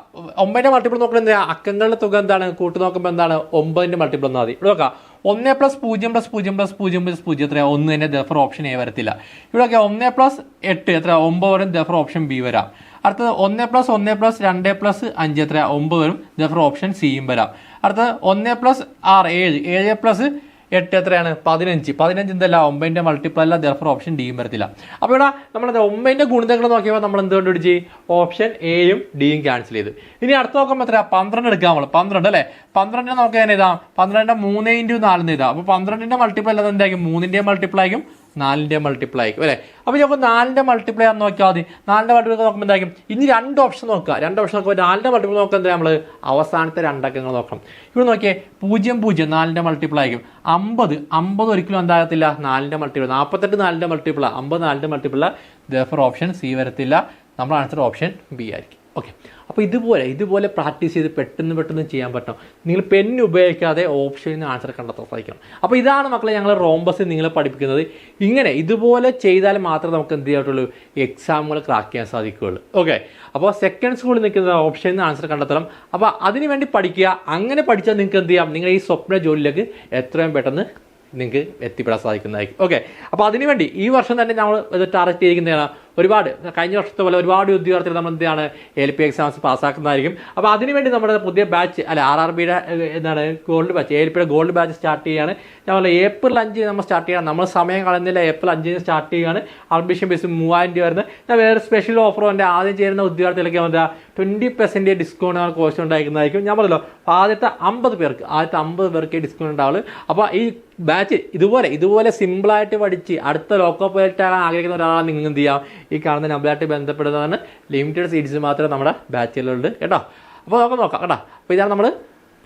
ഒമ്പതിന്റെ മൾട്ടിപ്ലൈ നോക്കണം എന്താ? അക്കങ്ങളുടെ തുക എന്താണ്? കൂട്ടി നോക്കുമ്പോൾ എന്താണ്? ഒമ്പതിന്റെ മൾട്ടിപ്ലൈ എന്നാൽ മതി. ഇവിടെ നോക്കാം ഒന്ന് പ്ലസ് പൂജ്യം പ്ലസ് പൂജ്യം പ്ലസ് പൂജ്യം പ്ലസ് പൂജ്യം എത്ര ഒന്ന് തന്നെ ദഫർ ഓപ്ഷൻ എ വരത്തില്ല. ഇവിടെ നോക്കിയാൽ ഒന്ന് പ്ലസ് എട്ട് എത്ര ഒമ്പത് വരും ദഫർ ഓപ്ഷൻ ബി വരാം. അടുത്തത് ഒന്ന് പ്ലസ് ഒന്ന് പ്ലസ് രണ്ട് പ്ലസ് അഞ്ച് എത്ര ഒമ്പത് വരും ദഫർ ഓപ്ഷൻ സിയും വരാം. അടുത്തത് ഒന്ന് പ്ലസ് ആറ് ഏഴ് ഏഴ് പ്ലസ് എട്ട് എത്രയാണ്? പതിനഞ്ച്. പതിനഞ്ച് എന്തല്ല? ഒമ്പതിന്റെ മൾട്ടിപ്പിൾ അല്ല ദർഫർ ഓപ്ഷൻ ഡിയും വരത്തില്ല. അപ്പോൾ ഇവിടെ നമ്മൾ ഒമ്പതിന്റെ ഗുണിതങ്ങൾ നോക്കിയപ്പോൾ നമ്മൾ എന്ത് കണ്ടുപിടിച്ച്? ഓപ്ഷൻ എയും ഡിയും ക്യാൻസൽ ചെയ്ത്. ഇനി അടുത്ത നോക്കുമ്പോൾ എത്ര പന്ത്രണ്ട് എടുക്കാം നമ്മൾ പന്ത്രണ്ട് അല്ലേ? പന്ത്രണ്ടിനെ നമുക്ക് എങ്ങനെ എഴുതാം? പന്ത്രണ്ട് മൂന്ന് ഇന്റു നാലിന് എഴുതാം. അപ്പോൾ പന്ത്രണ്ടിന്റെ മൾട്ടിപ്ലൈ അല്ലാതെ എന്തായിരിക്കും? മൂന്നിന്റെ മൾട്ടിപ്ലൈ ആയിരിക്കും. നാലിന്റെ മൾട്ടിപ്ലൈ ആയിരിക്കും അല്ലേ? അപ്പോൾ നമുക്ക് നാലിന്റെ മൾട്ടിപ്ലൈ ആണെന്ന് നോക്കിയാൽ മതി. നാലിന്റെ മൾട്ടിപ്ലൈ നോക്കുമ്പോൾ എന്തായിരിക്കും? ഇനി രണ്ട് ഓപ്ഷൻ നോക്കുക. രണ്ട് ഓപ്ഷൻ നോക്കുമ്പോൾ നാലിന്റെ മൾട്ടിപ്ലൈ നോക്കുക എന്താ നമ്മൾ അവസാനത്തെ രണ്ടക്കങ്ങൾ നോക്കണം. ഇവിടെ നോക്കിയേ പൂജ്യം പൂജ്യം നാലിന്റെ മൾട്ടിപ്ലൈ ആയിരിക്കും. അമ്പത് അമ്പത് ഒരിക്കലും എന്താകത്തില്ല? നാലിന്റെ മൾട്ടിപ്ലൈ നാൽപ്പത്തെട്ട് നാലിന്റെ മൾട്ടിപ്ലൈ അമ്പത് നാലിന്റെ മൾട്ടിപ്ലൈ ദഫർ ഓപ്ഷൻ സി വരത്തില്ല. നമ്മൾ ആൻസർ ഓപ്ഷൻ ബി ആയിരിക്കും. ഓക്കെ അപ്പോൾ ഇതുപോലെ ഇതുപോലെ പ്രാക്ടീസ് ചെയ്ത് പെട്ടെന്ന് പെട്ടെന്ന് ചെയ്യാൻ പറ്റും നിങ്ങൾ പെൻ ഉപയോഗിക്കാതെ ഓപ്ഷനിൽ ആൻസർ കണ്ടെത്താൻ സാധിക്കണം. അപ്പോൾ ഇതാണ് മക്കളെ ഞങ്ങൾ റോംബസ് നിങ്ങളെ പഠിപ്പിക്കുന്നത്. ഇങ്ങനെ ഇതുപോലെ ചെയ്താൽ മാത്രമേ നമുക്ക് എന്ത് ചെയ്യാട്ടുള്ളൂ എക്സാമുകൾ ക്രാക്ക് ചെയ്യാൻ സാധിക്കുകയുള്ളൂ. ഓക്കെ അപ്പോൾ സെക്കൻഡ് സ്കൂളിൽ നിൽക്കുന്ന ഓപ്ഷനിൽ ആൻസർ കണ്ടെത്തണം. അപ്പോൾ അതിന് വേണ്ടി പഠിക്കുക. അങ്ങനെ പഠിച്ചാൽ നിങ്ങൾക്ക് എന്ത് ചെയ്യാം? നിങ്ങൾ ഈ സ്വപ്ന ജോലിയിലേക്ക് എത്രയും പെട്ടെന്ന് നിങ്ങൾക്ക് എത്തിപ്പെടാൻ സാധിക്കുന്നതായിരിക്കും. ഓക്കെ അപ്പോൾ അതിനുവേണ്ടി ഈ വർഷം തന്നെ നമ്മൾ ടാർഗറ്റ് ചെയ്തിരിക്കുന്നതാണ്. ഒരുപാട്. കഴിഞ്ഞ വർഷത്തെ പോലെ ഒരുപാട് ഉദ്യോഗാർത്ഥികൾ നമ്മൾ എന്താണ് എൽ പി എക്സാംസ് പാസ്സാക്കുന്നതായിരിക്കും. അപ്പോൾ അതിനുവേണ്ടി നമ്മുടെ പുതിയ ബാച്ച് അല്ല ആർ ആർ ബിയുടെ എന്താണ് ഗോൾഡ് ബാച്ച് എൽ പിയുടെ ഗോൾഡ് ബാച്ച് സ്റ്റാർട്ട് ചെയ്യുകയാണ് നമ്മൾ ഏപ്രിൽ അഞ്ചിന് നമ്മൾ സ്റ്റാർട്ട് ചെയ്യണം. നമ്മൾ സമയം കളഞ്ഞില്ല ഏപ്രിൽ അഞ്ചിന് സ്റ്റാർട്ട് ചെയ്യുകയാണ്. അഡ്മിഷൻ ബേസ് മൂവായിരം രൂപ വരുന്നത്. ഞാൻ വേറെ സ്പെഷ്യൽ ഓഫർ എന്റെ ആദ്യം ചേരുന്ന ഉദ്യോഗാർത്ഥികൾക്ക് എന്താ ട്വന്റി പെർസെന്റേജ് ഡിസ്കൗണ്ട് ആണ് കോഴ്സ് ഉണ്ടായിരിക്കുന്നതായിരിക്കും ഞാൻ പറഞ്ഞല്ലോ ആദ്യത്തെ അമ്പത് പേർക്ക് ആദ്യത്തെ അമ്പത് പേർക്ക് ഡിസ്കൗണ്ട് ഉണ്ടാവുള്ളൂ. അപ്പോൾ ഈ ബാച്ച് ഇതുപോലെ ഇതുപോലെ സിമ്പിളായിട്ട് പഠിച്ച് അടുത്ത ലോക്കോ പൈലറ്റ് ആകാൻ ആഗ്രഹിക്കുന്ന ഒരാളാണ് നിങ്ങൾ എന്ത് ചെയ്യാം? ഈ കാണുന്ന നമ്പറായിട്ട് ബന്ധപ്പെടുന്നതാണ്. ലിമിറ്റഡ് സീറ്റ്സ് മാത്രമേ നമ്മുടെ ബാച്ചിലുണ്ട് കേട്ടോ? അപ്പോൾ നമുക്ക് നോക്കാം കേട്ടോ? അപ്പോൾ ഇതാണ് നമ്മൾ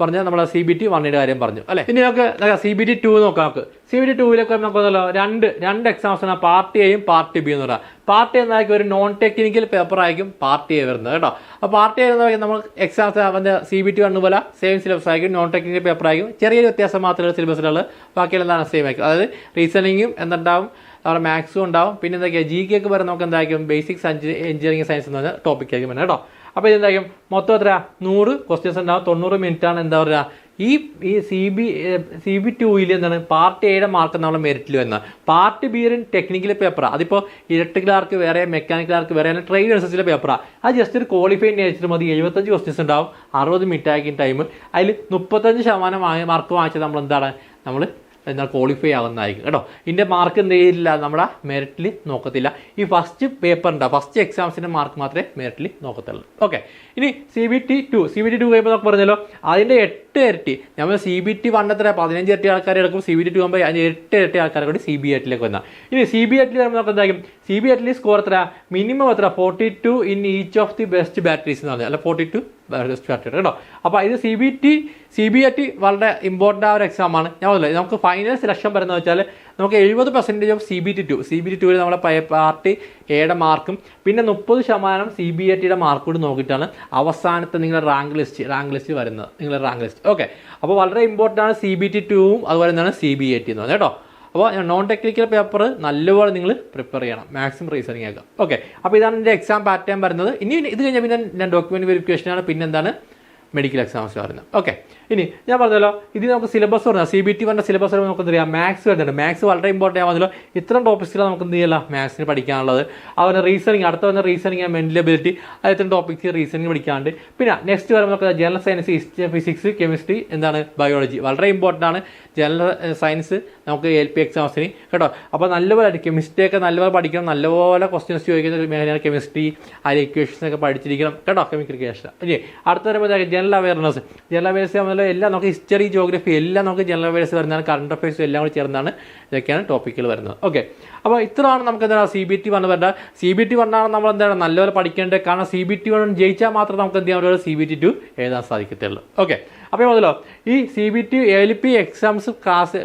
പറഞ്ഞ നമ്മുടെ സി ബി ടി വണ്ണിയുടെ കാര്യം പറഞ്ഞു അല്ലേ? ഇനി നമുക്ക് സി ബി ടി ടു നോക്കാം നമുക്ക്. സി ബി ടി ടുവിലൊക്കെ നമുക്ക് വന്നല്ലോ രണ്ട് രണ്ട് എക്സാംസ് ആണ് പാർട്ടി എയും പാർട്ടി ബി എന്ന് പറയാം. പാർട്ടി എന്നായിരിക്കും ഒരു നോൺ ടെക്നിക്കൽ പേപ്പർ ആയിരിക്കും പാർട്ടി എ വരുന്നത് കേട്ടോ? അപ്പോൾ പാർട്ടി എ എന്ന് നമ്മൾ എക്സാംസ് വന്ന സി ബി ടി വണ്ണു പോലെ സെയിം സിലബസ് ആയിരിക്കും നോൺ ടെക്നിക്കൽ പേപ്പർ ആയിരിക്കും. ചെറിയൊരു വ്യത്യാസം മാത്രമേ സിലബസിലുള്ളൂ ബാക്കിയെല്ലാം സെയിം ആയിരിക്കും. അതായത് റീസണിങ്ങും എന്തുണ്ടാവും? അവിടെ മാത്സും ഉണ്ടാവും. പിന്നെ എന്തൊക്കെയാണ് ജി കെ ഒക്കെ വരെ നമുക്ക് എന്തായിരിക്കും? ബേസിക്സ് എഞ്ചിനീയറിംഗ് സയൻസ് എന്ന് പറഞ്ഞ ടോപ്പിക് ആയിരിക്കും വരുന്നത് കേട്ടോ. അപ്പോൾ ഇതെന്തായിരിക്കും മൊത്തം എത്ര നൂറ് ക്വസ്റ്റ്യൻസ് ഉണ്ടാവും. തൊണ്ണൂറ് മിനിറ്റ് ആണ് എന്താ പറയുക? ഈ ഈ സി ബി സി ബി ടുയിൽ എന്താണ്? പാർട്ട് എയുടെ മാർക്ക് നമ്മൾ മെറിറ്റിൽ വരുന്നത് ബി ബിയുടെ ടെക്നിക്കൽ പേപ്പറാണ് അതിപ്പോൾ ഇലക്ട്രിക്കലാർക്ക് വേറെ മെക്കാനിക്കലാർക്ക് വേറെ അങ്ങനെ ട്രെയിൻ അനുസരിച്ചുള്ള പേപ്പറാണ് അത് ജസ്റ്റ് ഒരു ക്വാളിഫൈ നേരിച്ചിട്ട് മതി. എഴുപത്തഞ്ച് ക്വസ്റ്റ്യൻസ് ഉണ്ടാവും. അറുപത് മിനിറ്റ് ആക്കിയ ടൈം അതിൽ മുപ്പത്തഞ്ച് ശതമാനം മാർക്ക് വാങ്ങിച്ചത് നമ്മൾ എന്താണ് നമ്മൾ എന്നാൽ ക്വാളിഫൈ ആകുന്നതായിരിക്കും കേട്ടോ? ഇതിന്റെ മാർക്ക് എന്ത് ചെയ്യില്ല നമ്മുടെ മെറിറ്റിൽ നോക്കത്തില്ല. ഈ ഫസ്റ്റ് ഉണ്ടാവും ഫസ്റ്റ് എക്സാംസിന്റെ മാർക്ക് മാത്രമേ മെറിറ്റിൽ നോക്കത്തുള്ളൂ. ഓക്കെ ഇനി C B T two C B T two കഴിയുമ്പോൾ നമുക്ക് പറഞ്ഞല്ലോ. അതിന്റെ എട്ട് ഇരട്ടി. നമ്മൾ സി ബി ടി വൺ എത്ര പതിനഞ്ച് ഇരട്ടി ആൾക്കാർ എടുക്കും. സി ബി ടി ടു ആകുമ്പോൾ അതിന്റെ എട്ട് ഇരട്ടി ആൾക്കാരെ കൂടി സി ബി എറ്റിലേക്ക് വന്നാൽ ഇനി സി ബി വരുമ്പോൾ നമുക്ക് എന്തായാലും സി ബി എറ്റിൽ സ്കോർ എത്ര മിനിമം എത്ര forty two in each of the best batteries എന്ന് പറഞ്ഞാൽ. അല്ല ഫോർട്ടി ടു ബെസ്റ്റ് ചെയ്യണം കേട്ടോ? അപ്പോൾ ഇത് C B T C B A T വളരെ ഇമ്പോർട്ടന്റ് ആ ഒരു എക്സാമാണ് ഞാൻ പറഞ്ഞില്ല നമുക്ക് ഫൈനൽ സെലക്ഷൻ വരുന്നത് വെച്ചാൽ നമുക്ക് എഴുപത് percentage of C B T two C B T ടുവിൽ നമ്മളെ പാർട്ടി എയുടെ മാർക്കും പിന്നെ മുപ്പത് ശതമാനം സി ബി എ ടിയുടെ മാർക്ക് കൂടി നോക്കിയിട്ടാണ് അവസാനത്തെ നിങ്ങളുടെ റാങ്ക് ലിസ്റ്റ് റാങ്ക് ലിസ്റ്റ് വരുന്നത്. നിങ്ങളുടെ റാങ്ക് ലിസ്റ്റ് ഓക്കെ അപ്പോൾ വളരെ ഇമ്പോർട്ടന്റ് ആണ് സി ബി ടി ടുവും അതുപോലെ തന്നെയാണ് സി ബി എ ടി എന്ന് പറഞ്ഞത്. കേട്ടോ? അപ്പോൾ നോൺ ടെക്നിക്കൽ പേപ്പർ നല്ലപോലെ നിങ്ങൾ പ്രിപ്പയർ ചെയ്യണം. മാക്സിമം റീസണിങ് ആക്കുക ഓക്കെ അപ്പോൾ ഇതാണ് എന്റെ എക്സാം പാറ്റേൺ വരുന്നത്. ഇനി ഇത് കഴിഞ്ഞാൽ പിന്നെ ഞാൻ ഡോക്യുമെന്റ് വെരിഫിക്കേഷനാണ് പിന്നെ എന്താണ്? മെഡിക്കൽ എക്സാംസ് വരുന്നത് ഓക്കെ ഇനി ഞാൻ പറഞ്ഞല്ലോ ഇത് നമുക്ക് സിലബസ് പറഞ്ഞാൽ സി ബി ടി വന്ന സിലബസ് നമുക്ക് എന്ത് ചെയ്യാം മാത്സ് വരുന്നുണ്ട്. മാത്സ് വളരെ ഇമ്പോർട്ടന്റ് ആവുന്നല്ലോ ഇത്രയും ടോപ്പിക്സിലാണ് നമുക്ക് എന്ത് ചെയ്യില്ല മാത്സിന് പഠിക്കാനുള്ളത്. അതുപോലെ റീസണിങ് അടുത്ത വന്ന റീസണിങ് മെന്റൽ എബിലിറ്റി ഇത്തരം ടോപ്പിക്സ് റീസണിങ് പഠിക്കാണ്ട് പിന്നെ നെക്സ്റ്റ് വരുമ്പോൾ നമുക്ക് general science history physics chemistry എന്താണ്? ബയോളജി വളരെ ഇമ്പോർട്ടന്റ് ആണ്. ജനറൽ സയൻസ് നമുക്ക് എൽ പി എക്സാംസിന് കേട്ടോ? അപ്പോൾ നല്ലപോലെ കെമിസ്ട്രി ഒക്കെ നല്ലപോലെ പഠിക്കണം. നല്ലപോലെ ക്വസ്റ്റ്യൻസ് ചോദിക്കുന്ന ഒരു മേഖലയാണ് കെമിസ്ട്രി അതിൽ ഇക്വേഷൻസ് ഒക്കെ പഠിച്ചിരിക്കണം. കേട്ടോ? കെമിക്കൽ കേസ് ഇനി അടുത്ത വരുമ്പോൾ ജനറൽ അവയർനെസ് ജനറൽ അവയർനെസ് ആകുമ്പോൾ എല്ലാം നമുക്ക് ഹിസ്റ്ററി ജോഗ്രഫി എല്ലാം നമുക്ക് ജനറൽ അവേഴ്സ് വരുന്നതാണ് കറണ്ട് അഫയേഴ്സും എല്ലാം കൂടി ചേർന്നാണ് ഇതൊക്കെയാണ് ടോപ്പിക്കുകൾ വരുന്നത്. ഓക്കെ അപ്പോൾ ഇത്രയാണ് നമുക്ക് എന്താണ് സി ബി ടി വണ്ണ് വരേണ്ട സി ബി ടി വണ്ണാണ് നമ്മൾ എന്താണ് നല്ലപോലെ പഠിക്കേണ്ടത്. കാരണം സി ബി ടി വൺ ജയിച്ചാൽ മാത്രമേ നമുക്ക് എന്ത് ചെയ്യാൻ സി ബി ടി ടു എഴുതാൻ സാധിക്കത്തുള്ളൂ. ഓക്കെ അപ്പോൾ മുതലോ ഈ C B T L P exams class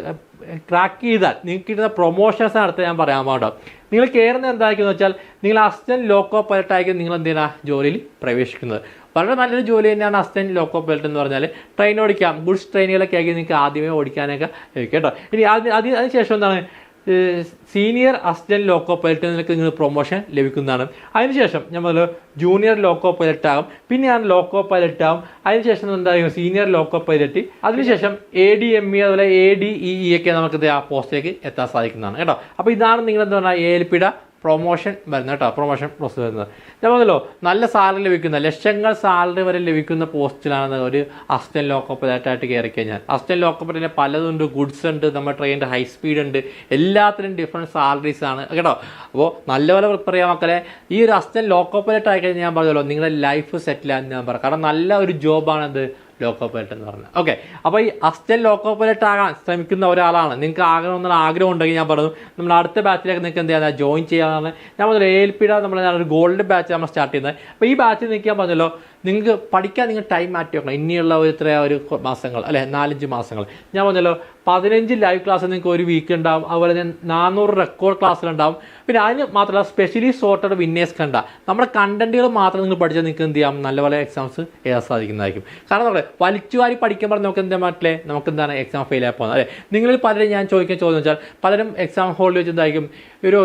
crack ചെയ്താൽ നിങ്ങൾക്ക് കിട്ടുന്ന പ്രൊമോഷൻസ് നടത്താൻ ഞാൻ പറയാൻ പാടോ നിങ്ങൾ കയറുന്നത് എന്തായിരിക്കും എന്ന് വെച്ചാൽ നിങ്ങൾ അസിസ്റ്റന്റ് ലോക്കോ പൈലറ്റ് ആയിരിക്കും നിങ്ങൾ എന്ത് ജോലിയിൽ പ്രവേശിക്കുന്നത്. വളരെ നല്ലൊരു ജോലി തന്നെയാണ് അസിസ്റ്റന്റ് ലോക്കോ പൈലറ്റ് എന്ന് പറഞ്ഞാൽ ട്രെയിൻ ഓടിക്കാം. ഗുഡ്സ് ട്രെയിനുകളൊക്കെ ആക്കി നിങ്ങൾക്ക് ആദ്യമേ ഓടിക്കാനൊക്കെ കേട്ടോ. ഇനി അതിന് അതിന് അതിനുശേഷം എന്താണ്? സീനിയർ അസിസ്റ്റന്റ് ലോക്കോ പൈലറ്റ് നിങ്ങൾക്ക് നിങ്ങൾ പ്രൊമോഷൻ ലഭിക്കുന്നതാണ് അതിനുശേഷം പറഞ്ഞ ജൂനിയർ ലോക്കോ പൈലറ്റ് ആകും പിന്നെ ഞാൻ ലോക്കോ പൈലറ്റ് ആകും അതിനുശേഷം എന്തായാലും സീനിയർ ലോക്കോ പൈലറ്റ് അതിനുശേഷം എ ഡി എം ഇ അതുപോലെ എ ഡി ഇ ഒക്കെ നമുക്ക് ആ പോസ്റ്റിലേക്ക് എത്താൻ സാധിക്കുന്നതാണ് കേട്ടോ. അപ്പോൾ ഇതാണ് നിങ്ങൾ എന്താ പറയുക എ എൽ പിയുടെ പ്രൊമോഷൻ വരുന്നത് കേട്ടോ പ്രൊമോഷൻ പ്രോസസ് വരുന്നത്. ഞാൻ പറഞ്ഞല്ലോ നല്ല സാലറി ലഭിക്കുന്ന ലക്ഷങ്ങൾ സാലറി വരെ ലഭിക്കുന്ന പോസ്റ്റിലാണ് ഒരു അസ്റ്റൻ ലോക്കോപ്പലായിട്ടായിട്ട് കയറി കഴിഞ്ഞാൽ അസ്റ്റൻ ലോക്കോപ്പലിന് പലതുണ്ട് ഗുഡ്സ് ഉണ്ട് നമ്മുടെ ട്രെയിനിന്റെ ഹൈ സ്പീഡ് ഉണ്ട് എല്ലാത്തിനും ഡിഫറെന്റ് സാലറീസ് ആണ്. കേട്ടോ? അപ്പോൾ നല്ലപോലെ പ്രിപ്പയർ ചെയ്യാൻ മക്കളെ. ഈ ഒരു അസ്റ്റൻ ലോക്കോപ്പലായിട്ട് ആയി കഴിഞ്ഞാൽ ഞാൻ പറഞ്ഞല്ലോ നിങ്ങളുടെ ലൈഫ് സെറ്റിലാണെന്ന് ഞാൻ പറയാം. കാരണം നല്ല ഒരു ജോബാണത് ലോക്കോ പൈലറ്റ് എന്ന് പറഞ്ഞത് ഓക്കെ അപ്പോൾ ഈ അസ്റ്റൽ ലോക്കോ പൈലറ്റ് ആകാൻ ശ്രമിക്കുന്ന ഒരാളാണ്. നിങ്ങൾക്ക് ആഗ്രഹം എന്നുള്ള ആഗ്രഹം ഉണ്ടെങ്കിൽ ഞാൻ പറഞ്ഞു നമ്മൾ അടുത്ത ബാച്ചിലേക്ക് നിങ്ങൾക്ക് എന്ത് ചെയ്യാൻ ജോയിൻ ചെയ്യാനാണ് ഞാൻ പറഞ്ഞു എൽ പിയുടെ നമ്മൾ ഒരു ഗോൾഡ് ബാച്ച് നമ്മൾ സ്റ്റാർട്ട് ചെയ്യുന്നത്. അപ്പോൾ ഈ ബാച്ചിൽ നിൽക്കാൻ പറഞ്ഞല്ലോ നിങ്ങൾക്ക് പഠിക്കാൻ നിങ്ങൾ ടൈം മാറ്റി വെക്കണം. ഇനിയുള്ള ഒരു ഇത്ര ഒരു മാസങ്ങൾ അല്ലെ നാലഞ്ച് മാസങ്ങൾ. ഞാൻ പറഞ്ഞല്ലോ പതിനഞ്ച് ലൈവ് ക്ലാസ് നിങ്ങൾക്ക് ഒരു വീക്ക് ഉണ്ടാവും. അതുപോലെ തന്നെ നാനൂറ് റെക്കോർഡ് ക്ലാസ്സിലുണ്ടാവും പിന്നെ അതിന് മാത്രമല്ല സ്പെഷ്യലി സോർട്ടഡ് വിന്നേഴ്സ് കണ്ട നമ്മുടെ കണ്ടന്റുകൾ മാത്രം നിങ്ങൾ പഠിച്ചാൽ നിങ്ങൾക്ക് എന്ത് ചെയ്യാം? നല്ലപോലെ എക്സാംസ് എഴുതാൻ സാധിക്കുന്നതായിരിക്കും. കാരണം നമ്മൾ വലിച്ചുവാരി പഠിക്കുമ്പോൾ നമുക്ക് എന്താ പറ്റില്ലേ? നമുക്ക് എന്താണ് എക്സാം ഫെയിൽ ആയി പോകുന്നത്. അല്ലെ നിങ്ങളിൽ പലരും ഞാൻ ചോദിക്കാൻ ചോദ്യം വെച്ചാൽ പലരും എക്സാം ഹോളിൽ വെച്ച് എന്തായിരിക്കും? ഒരു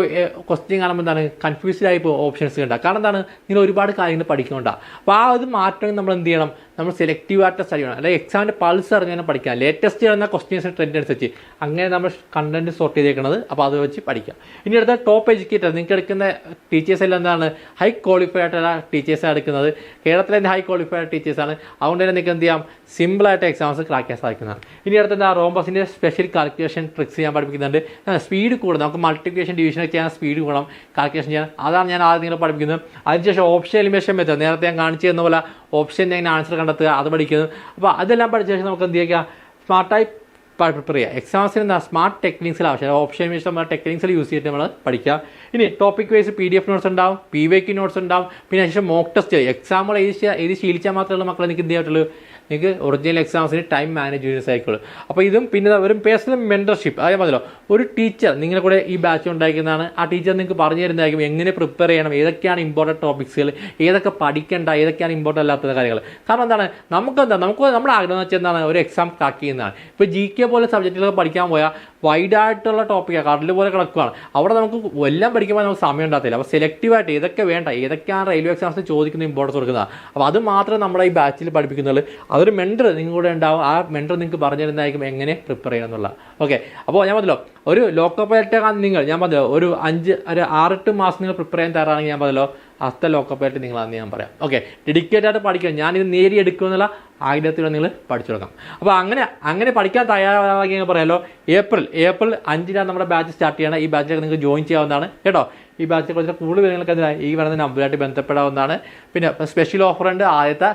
ക്വസ്റ്റ്യൻ കാണുമ്പോൾ എന്താണ് കൺഫ്യൂസ്ഡ് ആയി ഓപ്ഷൻസ് കണ്ട കാരണം എന്താണ്? നിങ്ങൾ ഒരുപാട് കാര്യങ്ങൾ പഠിക്കുന്നുണ്ടാകും അപ്പോൾ ആ ഒരു മാറ്റം നമ്മൾ എന്ത് ചെയ്യണം? നമ്മൾ സെലക്റ്റീവ് ആയിട്ട് സ്റ്റഡി ചെയ്യണം അല്ലെങ്കിൽ എക്സാമിന്റെ പൾസ് അറിഞ്ഞാൽ പഠിക്കാം ലേറ്റസ്റ്റ് ചെയ്യുന്ന ക്വസ്റ്റ്യൻസ് ട്രെൻഡ് അനുസരിച്ച്. അങ്ങനെ നമ്മൾ കണ്ടന്റ് സോർട്ട് ചെയ്തേക്കുന്നത് അപ്പോൾ അത് വെച്ച് പഠിക്കാം ഇനി അടുത്ത ടോപ്പ് എഡ്യൂക്കേറ്റർ നിങ്ങൾക്ക് എടുക്കുന്ന ടീച്ചേഴ്സ് എല്ലാം എന്താണ്? ഹൈ ക്വാളിഫൈഡ് ആയിട്ടുള്ള ടീച്ചേഴ്സാണ് എടുക്കുന്നത്. കേരളത്തിലെ തന്നെ ഹൈ ക്വാളിഫൈഡ് ടീച്ചേഴ്സാണ് അതുകൊണ്ട് തന്നെ നിങ്ങൾക്ക് എന്ത് ചെയ്യാം? സിമ്പിളായിട്ട് എക്സാംസ് ക്രാക്ക് ചെയ്യാൻ സാധിക്കുന്നതാണ്. ഇനി അടുത്ത എന്താ? റോംബസിന്റെ സ്പെഷ്യൽ കാൽക്കുലേഷൻ ട്രിക്സ് ഞാൻ പഠിപ്പിക്കുന്നുണ്ട്. സ്പീഡ് കൂടും. നമുക്ക് മൾട്ടിപ്ലിക്കേഷൻ ഡിവിഷൻ ചെയ്യാൻ സ്പീഡ് കൂടണം. കാൽക്കുലേഷൻ ചെയ്യാൻ. അതാണ് ഞാൻ ആദ്യം നിങ്ങൾ പഠിപ്പിക്കുന്നത്. അതിനുശേഷം ഓപ്ഷൻ എലിമിനേഷൻ മെത്തേഡ് നേരത്തെ ഞാൻ കാണിച്ചു തന്ന പോലെ ഓപ്ഷൻ ഞാൻ ആൻസർ കണ്ടെത്തുക അത് പഠിക്കുന്നത് അപ്പോൾ അതെല്ലാം പഠിച്ച ശേഷം നമുക്ക് എന്ത് ചെയ്യുക സ്മാർട്ടായി പ്രിപ്പയർ ചെയ്യുക എക്സാംസിന് എന്താ സ്മാർട്ട് ടെക്നിക്സിൽ ആവശ്യം ഓപ്ഷൻ വെച്ച് നമ്മൾ ടെക്നിക്സിൽ യൂസ് ചെയ്തിട്ട് നമ്മൾ പഠിക്കുക. ഇനി topic wise P D F notes ഉണ്ടാവും പി വൈ നോട്ട്സ് ഉണ്ടാവും. പിന്നെ ശേഷം മോക്ക് ടെസ്റ്റ് എക്സാമ്പിൾ എഴുതി എഴുതി ശീലിച്ചാൽ മാത്രമേ മക്കളെ എനിക്ക് എന്ത് ചെയ്യാറ്റുള്ളൂ നിങ്ങൾക്ക് ഒറിജിനൽ എക്സാംസിന് ടൈം മാനേജ് ചെയ്യുന്ന സൈക്കിൾ അപ്പോൾ ഇതും പിന്നെ ഒരു പേഴ്സണൽ മെന്റർഷിപ്പ് അതേ മതിലോ ഒരു ടീച്ചർ നിങ്ങളുടെ കൂടെ ഈ ബാച്ച് ഉണ്ടായിരിക്കുന്നതാണ്. ആ ടീച്ചർ നിങ്ങൾക്ക് പറഞ്ഞു തരുന്നതായിരിക്കും എങ്ങനെ പ്രിപ്പയർ ചെയ്യണം ഏതൊക്കെയാണ് ഇമ്പോർട്ടന്റ് ടോപ്പിക്സുകൾ ഏതൊക്കെ പഠിക്കേണ്ട ഏതൊക്കെയാണ് ഇമ്പോർട്ടന്റ് അല്ലാത്ത കാര്യങ്ങൾ കാരണം എന്താണ്? നമുക്കെന്താ? നമുക്ക് നമ്മുടെ ആഗ്രഹം വെച്ചാൽ എന്താണ്? ഒരു എക്സാം ക്രാക്ക് ചെയ്യുന്നതാണ്. ഇപ്പോൾ ജി കെ പോലെ സബ്ജക്റ്റുകളൊക്കെ പഠിക്കാൻ പോയാൽ വൈഡായിട്ടുള്ള ടോപ്പിക്കാണ് കടൽ പോലെ കിടക്കുകയാണ് അവിടെ നമുക്ക് എല്ലാം പഠിക്കുമ്പോൾ നമുക്ക് സമയം ഉണ്ടാകത്തില്ല. അപ്പോൾ സെലക്റ്റീവായിട്ട് ഏതൊക്കെ വേണ്ട ഏതൊക്കെയാണ് റെയിൽവേ എക്സാംസിന് ചോദിക്കുന്ന ഇമ്പോർട്ടൻസ് കൊടുക്കുന്നത്? അപ്പോൾ അത് മാത്രമേ നമ്മുടെ ഈ ബാച്ചിൽ പഠിപ്പിക്കുന്നുള്ളൂ. അതൊരു മെന്റർ നിങ്ങളുടെ ഉണ്ടാവും. ആ മെന്റർ നിങ്ങൾക്ക് പറഞ്ഞു തരുന്നതായിരിക്കും എങ്ങനെ പ്രിപ്പയർ ചെയ്യണം എന്നുള്ള. ഓക്കെ അപ്പോൾ ഞാൻ പറഞ്ഞല്ലോ ഒരു ലോക്കോ പൈലറ്റ് നിങ്ങൾ ഞാൻ പറഞ്ഞല്ലോ ഒരു അഞ്ച് ഒരു ആറ് എട്ട് മാസം നിങ്ങൾ പ്രിപ്പയർ ചെയ്യാൻ തയ്യാറാണെങ്കിൽ ഞാൻ പറഞ്ഞല്ലോ അത്ത ലോക്കപ്പായിട്ട് നിങ്ങൾ അന്ന് ഞാൻ പറയാം. ഓക്കെ ഡെഡിക്കേറ്റ് ആയിട്ട് പഠിക്കുക. ഞാനിത് നേടിയെടുക്കുമെന്നുള്ള ആഗ്രഹത്തിലൂടെ നിങ്ങൾ പഠിച്ചു തുടങ്ങാം. അപ്പോൾ അങ്ങനെ അങ്ങനെ പഠിക്കാൻ തയ്യാറാക്കി പറയാമല്ലോ ഏപ്രിൽ ഏപ്രിൽ അഞ്ചിനാണ് നമ്മുടെ ബാച്ച് സ്റ്റാർട്ട് ചെയ്യണം. ഈ ബാച്ചിലേക്ക് നിങ്ങൾക്ക് ജോയിൻ ചെയ്യാവുന്നതാണ്. കേട്ടോ? ഈ ബാച്ചിനെ കുറിച്ച് കൂടുതൽ വിവരങ്ങൾക്ക് ഈ പറയുന്ന നമ്പറുമായിട്ട് ബന്ധപ്പെടാവുന്നതാണ്. പിന്നെ സ്പെഷ്യൽ ഓഫർ ഉണ്ട് ആദ്യത്തെ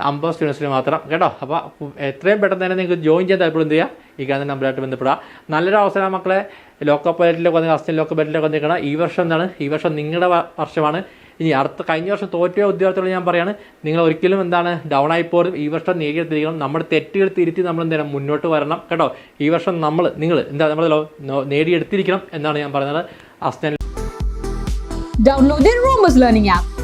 അമ്പത് സ്റ്റുഡൻസിന് മാത്രം. കേട്ടോ? അപ്പോൾ എത്രയും പെട്ടെന്ന് തന്നെ നിങ്ങൾക്ക് ജോയിൻ ചെയ്യാൻ താല്പര്യം എന്ത് ചെയ്യുക? ഈ കാണുന്ന നമ്പറായിട്ട് ബന്ധപ്പെടുക. നല്ലൊരു അവസരം മക്കളെ. ലോക്കോ പൈലറ്റിലൊക്കെ വന്ന് അസ്റ്റൻ ലോക്കോ പൈലറ്റിലൊക്കെ വന്നിരിക്കണം ഈ വർഷം എന്താണ്? ഈ വർഷം നിങ്ങളുടെ വർഷമാണ്. ഇനി അടുത്ത കഴിഞ്ഞ വർഷം തോറ്റിയ ഉദ്യോഗാർത്ഥികൾ ഞാൻ പറയാണ് നിങ്ങൾ ഒരിക്കലും എന്താണ് ഡൗൺ ആയി പോലും ഈ വർഷം നേടിയെടുത്തിരിക്കണം നമ്മുടെ തെറ്റുകൾ തിരുത്തി നമ്മൾ എന്ത് ചെയ്യണം? മുന്നോട്ട് വരണം. കേട്ടോ? ഈ വർഷം നമ്മൾ നിങ്ങൾ എന്താ നമ്മൾ നേടിയെടുത്തിരിക്കണം എന്നാണ് ഞാൻ പറയുന്നത്. Azlan download the app